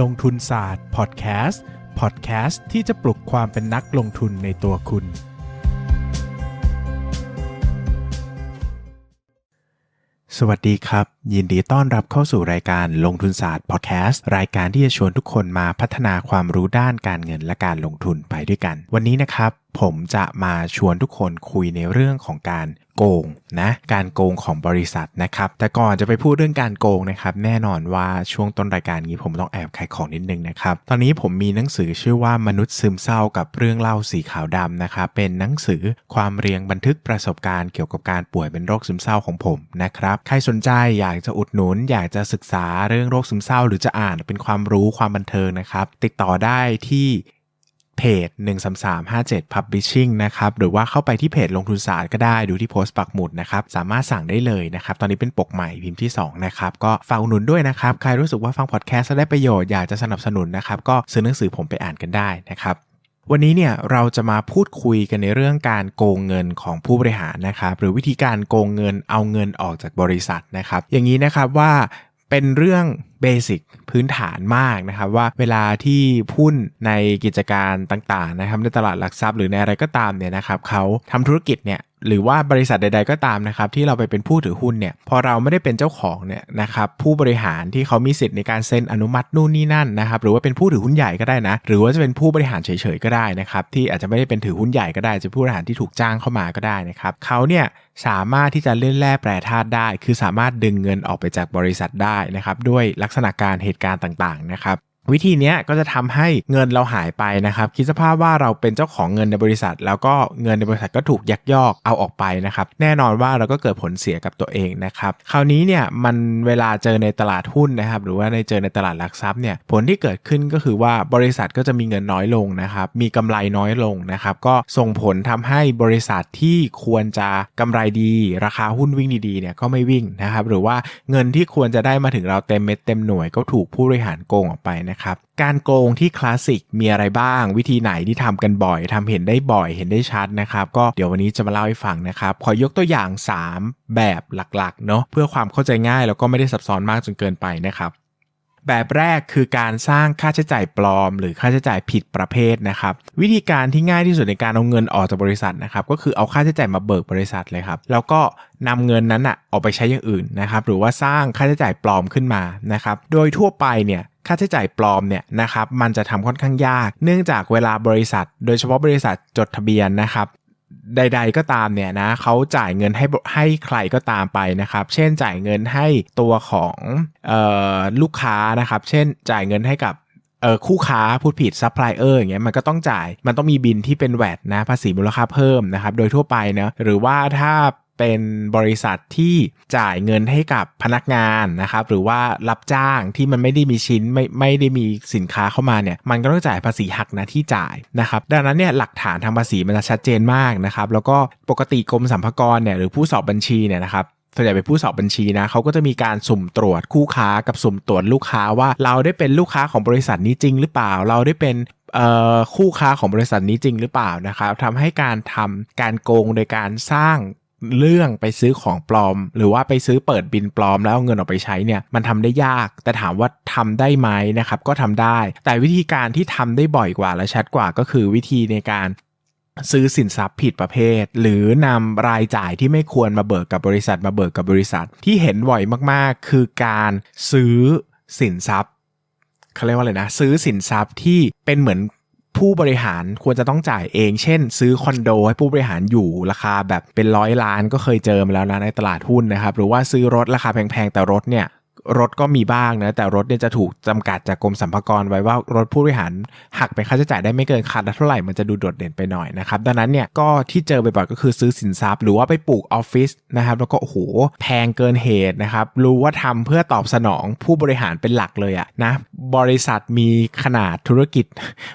ลงทุนศาสตร์พอดแคสต์พอดแคสต์ที่จะปลุกความเป็นนักลงทุนในตัวคุณ สวัสดีครับ ยินดีต้อนรับเข้าสู่รายการลงทุนศาสตร์พอดแคสต์รายการที่จะชวนทุกคนมาพัฒนาความรู้ด้านการเงินและการลงทุนไปด้วยกัน วันนี้นะครับ ผมจะมาชวนทุกคนคุยในเรื่องของการโกงนะการโกงของบริษัทนะครับ แต่ก่อนจะไปพูดเรื่องการโกงนะครับแน่นอนว่าช่วงต้นรายการนี้ผมต้องแอบขายของนิดนึงนะครับ ตอนนี้ผมมีหนังสือชื่อว่ามนุษย์ซึมเศร้ากับเรื่องเล่าสีขาวดำนะครับเป็นหนังสือความเรียงบันทึกประสบการณ์เกี่ยวกับการป่วยเป็นโรคซึมเศร้าของผมนะครับใครสนใจอยากจะอุดหนุน อยากจะศึกษาเรื่องโรคซึมเศร้า หรือจะอ่านเป็นความรู้ความบันเทิงนะครับติดต่อได้ที่ เพจ 13357 Publishing นะครับ หรือว่าเข้าไปที่เพจลงทุนศาสตร์ก็ได้ดูที่โพสต์ปักหมุดนะครับ สามารถสั่งได้เลยนะครับ ตอนนี้เป็นปกใหม่พิมพ์ที่ 2 นะครับ ก็ฝากอุดหนุนด้วยนะครับ ใครรู้สึกว่าฟังพอดแคสต์แล้วได้ประโยชน์อยากจะสนับสนุนนะครับ ก็ซื้อหนังสือผมไปอ่านกันได้นะครับวันนี้เนี่ยเราจะมาพูดคุยกันในเรื่องการโกงเงินของผู้บริหารนะครับหรือวิธีการโกงเงินเอาเงินออกจากบริษัทนะครับอย่างนี้นะครับว่า เป็นเรื่องเบสิกพื้นฐานมากนะครับว่าเวลาที่หุ้นในกิจการต่างๆนะครับในตลาดหลักทรัพย์หรือในอะไรก็ตามเนี่ยนะครับเขาทำธุรกิจเนี่ย หรือว่าบริษัทใด ๆ ก็ตามนะครับที่เราไปเป็นผู้ถือหุ้นเนี่ยพอเราไม่ได้เป็นเจ้าของเนี่ยนะครับผู้บริหารที่เขามีสิทธิ์ในการเซ็นอนุมัตินู่นนี่นั่นนะครับหรือว่าเป็นผู้ถือหุ้นใหญ่ก็ได้นะ หรือว่าจะเป็นผู้บริหารเฉยๆก็ได้นะครับที่อาจจะไม่ได้เป็นถือหุ้นใหญ่ก็ได้จะผู้บริหารที่ถูกจ้างเข้ามาก็ได้นะครับเขาเนี่ยสามารถที่จะเล่นแร่แปรธาตุได้ คือสามารถดึงเงินออกไปจากบริษัทได้นะครับด้วยลักษณะการเหตุการณ์ต่างๆนะครับ วิธีนี้ก็จะทำให้เงินเราหายไปนะครับ คิดสภาพว่าเราเป็นเจ้าของเงินในบริษัท แล้วก็เงินในบริษัทก็ถูกยักยอกเอาออกไปนะครับ แน่นอนว่าเราก็เกิดผลเสียกับตัวเองนะครับ คราวนี้เนี่ยมันเวลาเจอในตลาดหุ้นนะครับ หรือว่าในเจอในตลาดหลักทรัพย์เนี่ยผลที่เกิดขึ้นก็คือว่าบริษัทก็จะมีเงินน้อยลงนะครับ มีกำไรน้อยลงนะครับ ก็ส่งผลทำให้บริษัทที่ควรจะกำไรดี ราคาหุ้นวิ่งดีๆเนี่ยก็ไม่วิ่งนะครับ หรือว่าเงินที่ควรจะได้มาถึงเราเต็มเม็ดเต็มหน่วยก็ถูกผู้บริหารโกงออกไปนะครับการโกงที่คลาสสิกมีอะไรบ้าง วิธีไหนที่ทำกันบ่อยทำเห็นได้บ่อยเห็นได้ชัดนะครับก็เดี๋ยววันนี้จะมาเล่าให้ฟังนะครับขอยกตัวอย่าง 3 แบบหลักๆเนาะเพื่อความเข้าใจง่ายแล้วก็ไม่ได้ซับซ้อนมากจนเกินไปนะครับ แบบแรกคือการสร้างค่าใช้จ่ายปลอม หรือค่าใช้จ่ายผิดประเภทนะครับวิธีการที่ง่ายที่สุดในการเอาเงินออกจากบริษัทนะครับก็คือเอาค่าใช้จ่ายมาเบิกบริษัทเลยครับแล้วก็นำเงินนั้นอะออกไปใช้อย่างอื่นนะครับหรือว่าสร้างค่าใช้จ่ายปลอมขึ้นมานะครับโดยทั่วไปเนี่ยค่าใช้จ่ายปลอมเนี่ยนะครับมันจะทำค่อนข้างยาก เนื่องจากเวลาบริษัท โดยเฉพาะบริษัทจดทะเบียนนะครับ ใด ๆ ก็ตามเนี่ยนะเขาจ่ายเงินให้ให้ใครก็ตามไปนะครับ เช่นจ่ายเงินให้ตัวของออลูกค้านะครับ เช่นจ่ายเงินให้กับเออคู่ค้าพูดผิดซัพพลายเออร์อย่างเงี้ยมันก็ต้องจ่ายมันต้องมีบินที่เป็นแวดนะภาษีมูลค่าเพิ่มนะครับโดยทั่วไปเนะหรือว่าถ้า เป็นบริษัทที่จ่ายเงินให้กับพนักงานนะครับหรือว่ารับจ้างที่มันไม่ได้มีชิ้นไม่ไม่ได้มีสินค้าเข้ามาเนี่ยมันก็ต้องจ่ายภาษีหักน้าที่จ่ายนะครับดังนั้นเนี่ยหลักฐานทางภาษีมันจะชัดเจนมากนะครับแล้วก็ปกติกรมสรรพากรเนี่ยหรือผู้สอบบัญชีเนี่ยนะครับส่วนใหญ่เป็นผู้สอบบัญชีนะเขาก็จะมีการสุ่มตรวจคู่ค้ากับสุ่มตรวจลูกค้าว่าเราได้เป็นลูกค้าของบริษัทนี้จริงหรือเปล่า เราได้เป็นคู่ค้าของบริษัทนี้จริงหรือเปล่านะครับทำให้การทำการโกงโดยการสร้าง เรื่องไปซื้อของปลอม หรือว่าไปซื้อเปิดบินปลอมแล้วเอาเงินออกไปใช้เนี่ยมันทำได้ยาก แต่ถามว่าทำได้ไหมนะครับก็ทำได้ แต่วิธีการที่ทำได้บ่อยกว่าและชัดกว่าก็คือวิธีในการซื้อสินทรัพย์ผิดประเภท หรือนำรายจ่ายที่ไม่ควรมาเบิกกับบริษัทมาเบิกกับบริษัท ที่เห็นบ่อยมากๆ คือการซื้อสินทรัพย์เขาเรียกว่าอะไรนะ ซื้อสินทรัพย์ที่เป็นเหมือน ผู้บริหารควรจะต้องจ่ายเอง เช่น ซื้อคอนโดให้ผู้บริหารอยู่ราคาแบบเป็นร้อยล้านก็เคยเจอมาแล้วนะในตลาดหุ้นนะครับ หรือว่าซื้อรถราคาแพงๆ แต่รถเนี่ย รถก็มีบ้างนะ แต่รถเนี่ยจะถูกจำกัดจากกรมสรรพากรไว้ว่ารถผู้บริหารหักเป็นค่าใช้จ่ายได้ไม่เกินคันละเท่าไหร่มันจะดูโดดเด่นไปหน่อยนะครับ ดังนั้นเนี่ยก็ที่เจอบ่อยๆก็คือซื้อสินทรัพย์ หรือว่าไปปลูกออฟฟิศนะครับแล้วก็โอ้โหแพงเกินเหตุนะครับรู้ว่าทำเพื่อตอบสนองผู้บริหารเป็นหลักเลยอะนะบริษัทมีขนาดธุรกิจ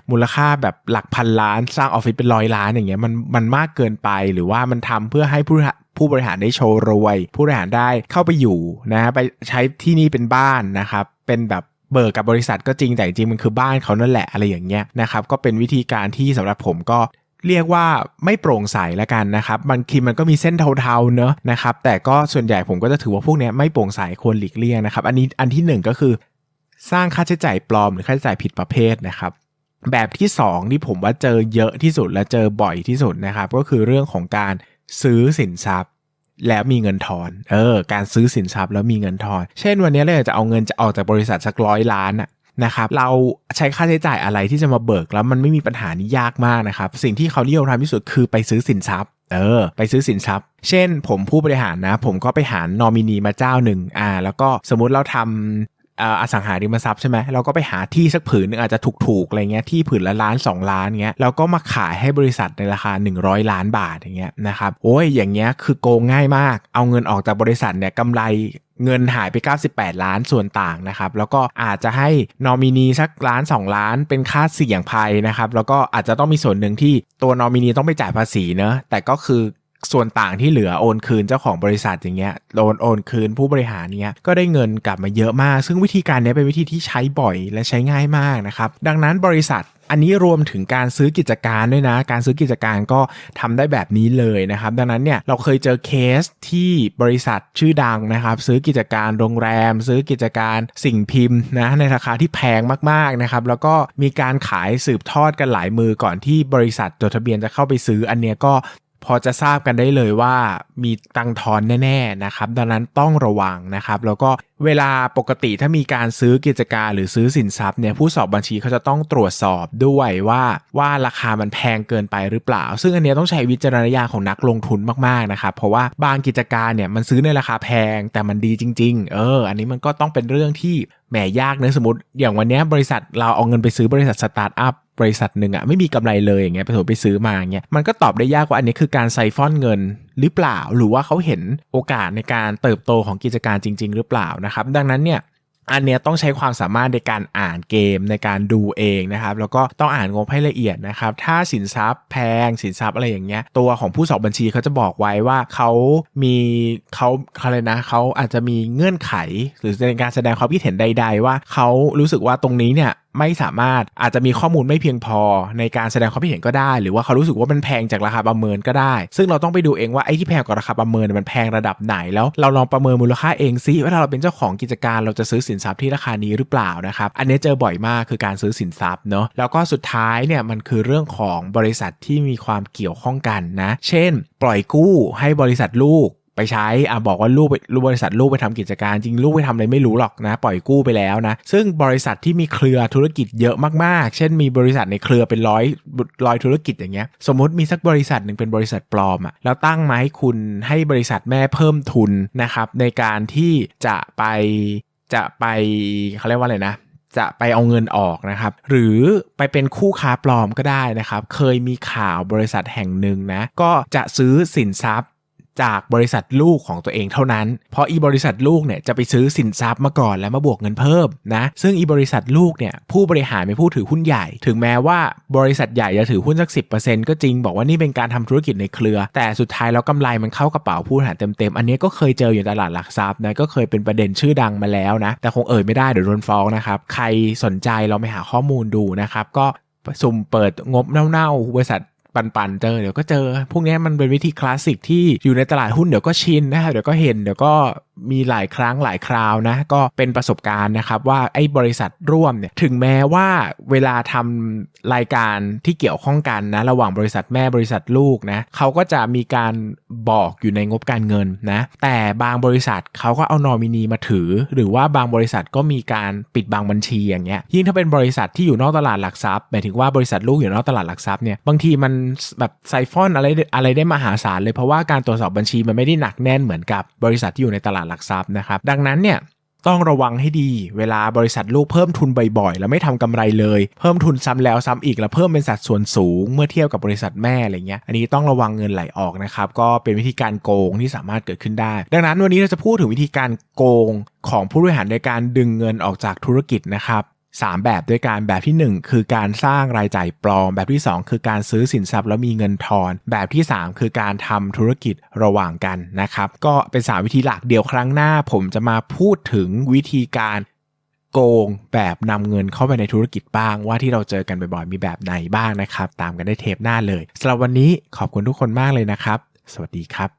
มูลค่าแบบหลักพันล้าน สร้างออฟฟิศเป็นร้อยล้านอย่างเงี้ยมันมันมากเกินไปหรือว่ามันทำเพื่อให้ผู้ ผู้บริหารได้โชว์รวย ผู้บริหารได้เข้าไปอยู่นะไปใช้ที่นี่เป็นบ้านนะครับ เป็นแบบเบิกกับบริษัทก็จริงแต่จริงมันคือบ้านเขานั่นแหละอะไรอย่างเงี้ยนะครับก็เป็นวิธีการที่สำหรับผมก็เรียกว่าไม่โปร่งใสแล้วกันนะครับบางทีมันก็มีเส้นเทาๆเนอะนะครับแต่ก็ส่วนใหญ่ผมก็จะถือว่าพวกนี้ไม่โปร่งใสควรหลีกเลี่ยงนะครับอันนี้อันที่ 1 ก็คือ สร้างค่าใช้จ่ายปลอมหรือค่าใช้จ่ายผิดประเภทนะครับแบบที่สองที่ผมว่าเจอเยอะที่สุดและเจอบ่อยที่สุดนะครับก็คือเรื่องของการ ซื้อสินทรัพย์แล้วมีเงินทอน เออ การซื้อสินทรัพย์แล้วมีเงินทอน เช่นวันนี้เราอยากจะเอาเงินจะออกจากบริษัทสักร้อยล้านอะนะครับ เราใช้ค่าใช้จ่ายอะไรที่จะมาเบิกแล้วมันไม่มีปัญหานี้ยากมากนะครับ สิ่งที่เขานิยมทำที่สุดคือไปซื้อสินทรัพย์ เออ ไปซื้อสินทรัพย์ เช่น ผมผู้บริหารนะ ผมก็ไปหานอมินีมาเจ้าหนึ่ง อ่า แล้วก็สมมุติเราทำ อสังหาริมทรัพย์ใช่ไหมเราก็ไปหาที่สักผืนหนึงอาจจะถูกๆอะไรเงี้ยที่ผืนละล้าน 2 ล้านเงี้ยแล้วก็มาขายให้บริษัทในราคา 100 ล้านบาทอย่างเงี้ยนะครับโอ้ยอย่างเงี้ยคือโกงง่ายมาก เอาเงินออกจากบริษัทเนี่ยกำไรเงินหายไป 98 ล้านส่วนต่างนะครับแล้วก็อาจจะให้นอมินีสักล้าน 2 ล้านเป็นค่าเสี่ยงภัยนะครับแล้วก็อาจจะต้องมีส่วนหนึ่งที่ตัวนอมินีต้องไปจ่ายภาษีเนอะแต่ก็คือ ส่วนต่างที่เหลือโอนคืนเจ้าของบริษัทอย่างเงี้ยโอนโอนคืนผู้บริหารเนี้ยก็ได้เงินกลับมาเยอะมาก ซึ่งวิธีการนี้เป็นวิธีที่ใช้บ่อยและใช้ง่ายมากนะครับดังนั้นบริษัทอันนี้รวมถึงการซื้อกิจการด้วยนะ การซื้อกิจการก็ทำได้แบบนี้เลยนะครับ ดังนั้นเนี่ยเราเคยเจอเคสที่บริษัทชื่อดังนะครับ ซื้อกิจการโรงแรม ซื้อกิจการสิ่งพิมพ์นะในราคาที่แพงมากๆนะครับ แล้วก็มีการขายสืบทอดกันหลายมือก่อนที่บริษัทจดทะเบียนจะเข้าไปซื้ออันเนี้ยก็ พอจะทราบกันได้เลยว่ามีตังทอนแน่ๆนะครับดังนั้นต้องระวังนะครับแล้วก็เวลาปกติถ้ามีการซื้อกิจการหรือซื้อสินทรัพย์เนี่ยผู้สอบบัญชีเขาจะต้องตรวจสอบด้วยว่าว่าราคามันแพงเกินไปหรือเปล่า ซึ่งอันนี้ต้องใช้วิจารณญาณของนักลงทุนมากๆนะครับเพราะว่าบางกิจการเนี่ยมันซื้อในราคาแพงแต่มันดีจริง ๆ เออ อันนี้มันก็ต้องเป็นเรื่องที่แหมยากเนะสมมติ อย่างวันนี้บริษัทเราเอาเงินไปซื้อบริษัทสตาร์ทอัพ บริษัทหนึ่งอะไม่มีกำไรเลยอย่างเงี้ยไปถไปซื้อมาอย่างเงี้ยมันก็ตอบได้ยากว่าอันนี้คือการไซฟอนเงินหรือเปล่า หรือว่าเขาเห็นโอกาสในการเติบโตของกิจการจริง ๆ หรือเปล่านะครับ ดังนั้นเนี่ยอันเนี้ยต้องใช้ความสามารถในการอ่านเกมในการดูเองนะครับ แล้วก็ต้องอ่านงบให้ละเอียดนะครับ ถ้าสินทรัพย์แพงสินทรัพย์อะไรอย่างเงี้ย ตัวของผู้สอบบัญชีเขาจะบอกไว้ว่าเขามีเขาเขาเลยนะเขาอาจจะมีเงื่อนไข หรือในการแสดงความคิดเห็นใด ๆ ว่าเขารู้สึกว่าตรงนี้เนี่ยไม่สามารถอาจจะมีข้อมูลไม่เพียงพอในการแสดงความคิดเห็นก็ได้ หรือว่าเขารู้สึกว่ามันแพงจากราคาประเมินก็ได้ ซึ่งเราต้องไปดูเองว่าไอ้ที่แพงกว่าราคาประเมินเนยมันแพงระดับไหนแล้วเราลองประเมินมูลค่าเองซิว่าเราเป็นเจ้าของกิจการเราจะซื้อสินทรัพย์ที่ราคานี้หรือเปล่านะครับอันนี้เจอบ่อยมากคือการซื้อสินทรัพย์เนาะแล้วก็สุดท้ายเนี่ยมันคือเรื่องของบริษัทที่มีความเกี่ยวข้องกันนะ เช่น ปล่อยกู้ให้บริษัทลูก ไปใช้อะบอกว่าลูกลูกบริษัทลูกไปทำกิจการจริงลูกไปทำอะไรไม่รู้หรอกนะ ปล่อยกู้ไปแล้วนะ ซึ่งบริษัทที่มีเครือธุรกิจเยอะมากๆ เช่นมีบริษัทในเครือเป็นร้อยร้อยธุรกิจอย่างเงี้ยสมมติมีสักบริษัทหนึ่งเป็นบริษัทปลอมอะแล้วตั้งมาให้คุณให้บริษัทแม่เพิ่มทุนนะครับในการที่จะไปจะไปเขาเรียกว่าอะไรนะจะไปเอาเงินออกนะครับ หรือไปเป็นคู่ค้าปลอมก็ได้นะครับ เคยมีข่าวบริษัทแห่งหนึ่งนะ ก็จะซื้อสินทรัพย์ จากบริษัทลูกของตัวเองเท่านั้น เพราะอีบริษัทลูกเนี่ยจะไปซื้อสินทรัพย์มาก่อนแล้วมาบวกเงินเพิ่มนะซึ่งอีบริษัทลูกเนี่ยผู้บริหารเป็นผู้ถือหุ้นใหญ่ ถึงแม้ว่าบริษัทใหญ่จะถือหุ้นสัก 10%ก็จริงบอกว่านี่เป็นการทำธุรกิจในเครือ แต่สุดท้ายแล้วกำไรมันเข้ากระเป๋าผู้บริหารเต็มๆอันนี้ก็เคยเจออยู่ตลาดหลักทรัพย์นะก็เคยเป็นประเด็นชื่อดังมาแล้วนะแต่คงเอ่ยไม่ได้เดี๋ยวโดนฟ้องนะครับใครสนใจเราไปหาข้อมูลดูนะครับก็สุ่มเปิดงบเน่าๆบริษัท ปันๆเจอเดี๋ยวก็เจอ พวกนี้มันเป็นวิธีคลาสสิกที่อยู่ในตลาดหุ้นเดี๋ยวก็ชินนะครับเดี๋ยวก็เห็นเดี๋ยวก็ มีหลายครั้งหลายคราวนะก็เป็นประสบการณ์นะครับว่าไอ้บริษัทร่วมเนี่ยถึงแม้ว่าเวลาทำรายการที่เกี่ยวข้องกันนะระหว่างบริษัทแม่บริษัทลูกนะเขาก็จะมีการบอกอยู่ในงบการเงินนะแต่บางบริษัทเขาก็เอานอมินีมาถือ หรือว่าบางบริษัทก็มีการปิดบางบัญชีอย่างเงี้ยยิ่งถ้าเป็นบริษัทที่อยู่นอกตลาดหลักทรัพย์หมายถึงว่าบริษัทลูกอยู่นอกตลาดหลักทรัพย์เนี่ยบางทีมันแบบไซฟอนอะไรอะไรได้มหาศาลเลยเพราะว่าการตรวจสอบบัญชีมันไม่ได้หนักแน่นเหมือนกับบริษัทที่อยู่ในตลาดหลักทรัพย์นะครับ ดังนั้นเนี่ยต้องระวังให้ดีเวลาบริษัทลูกเพิ่มทุนบ่อยๆ แล้วไม่ทำกำไรเลย เพิ่มทุนซ้ำแล้วซ้ำอีกแล้วเพิ่มเป็นสัดส่วนสูง เมื่อเทียบกับบริษัทแม่อะไรเงี้ยอันนี้ต้องระวังเงินไหลออกนะครับก็เป็นวิธีการโกงที่สามารถเกิดขึ้นได้ ดังนั้นวันนี้เราจะพูดถึงวิธีการโกงของผู้บริหารในการดึงเงินออกจากธุรกิจนะครับ 3 แบบด้วยการแบบที่ 1 คือการสร้างรายจ่ายปลอม แบบที่ 2 คือการซื้อสินทรัพย์แล้วมีเงินทอน แบบที่ 3 คือการทำธุรกิจระหว่างกันนะครับ ก็เป็น 3 วิธีหลักเดียวครั้งหน้า ผมจะมาพูดถึงวิธีการโกงแบบนำเงินเข้าไปในธุรกิจบ้าง ว่าที่เราเจอกันบ่อยๆมีแบบไหนบ้างนะครับ ตามกันได้เทปหน้าเลยสำหรับวันนี้ขอบคุณทุกคนมากเลยนะครับ สวัสดีครับ